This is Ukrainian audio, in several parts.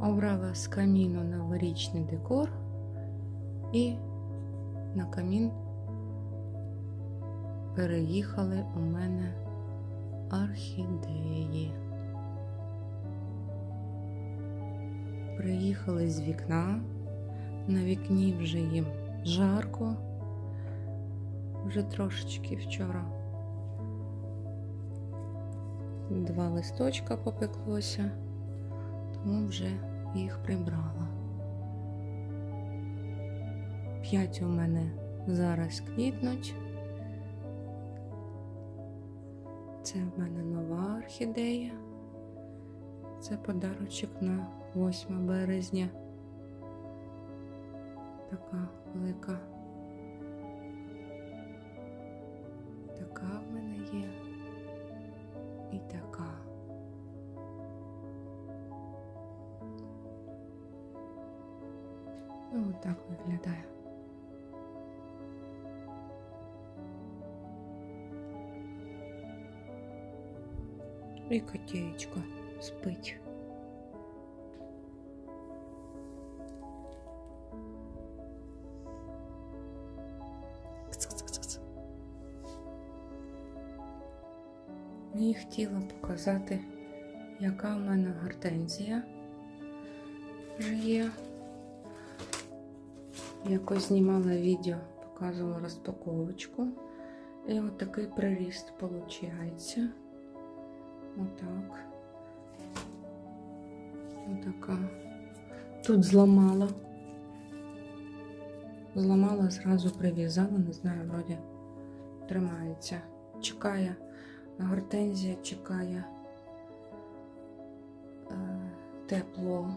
Обрала з каміну новорічний декор і на камін переїхали у мене орхідеї. Приїхали з вікна. На вікні вже їм жарко. Вже трошечки вчора. Два листочка попеклося, тому вже їх прибрала. П'ять у мене зараз квітнуть. Це в мене нова орхідея. Це подарочок на 8 березня. Така велика. Ну, отак виглядає. І котеєчка спить. І хотіла показати, яка в мене гортензія вже є. Якось знімала відео, показувала розпаковочку. І от такий приріст виходить. Отак. Отака. Тут зламала. Зламала, зразу прив'язала, не знаю, вроді тримається. Чекає, гортензія чекає е, тепло.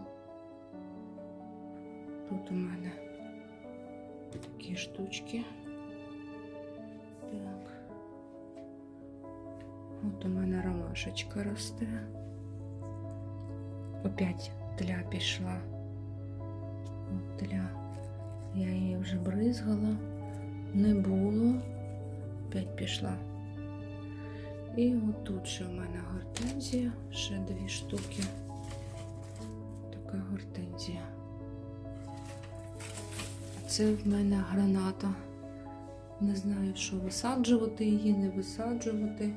Тут у мене такі штучки. Так. От у мене ромашечка росте. Опять тля пішла. От тля. Я її вже бризгала, не було. Опять пішла. І отут ще в мене гортензія, ще дві штуки. Така гортензія. Це в мене граната. Не знаю, що висаджувати її, не висаджувати.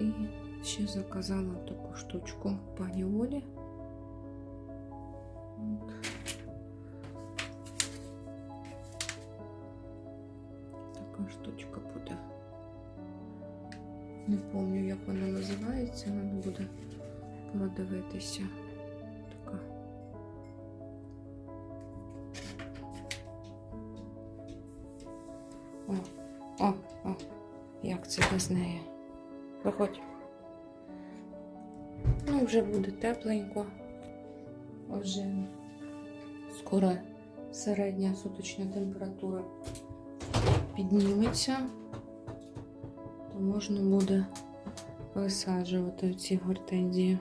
І ще заказала таку штучку пані Олі. Така штучка буде. Не пам'ятаю, як вона називається, треба буде продивитися. О, о, як це без неї. Виходь. Ну, вже буде тепленько. Вже скоро середня суточна температура підніметься, то можна буде висаджувати ці гортензії.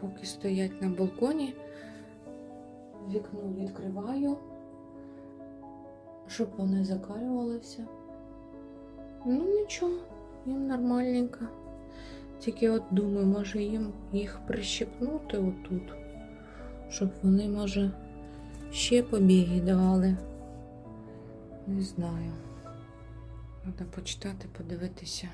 Поки стоять на балконі, вікно відкриваю, щоб вони закалювалися. Ну нічого, їм нормальненько. Тільки от думаю, може їм їх прищепнути отут, щоб вони, може, ще побіги давали. Не знаю. Треба почитати, подивитися.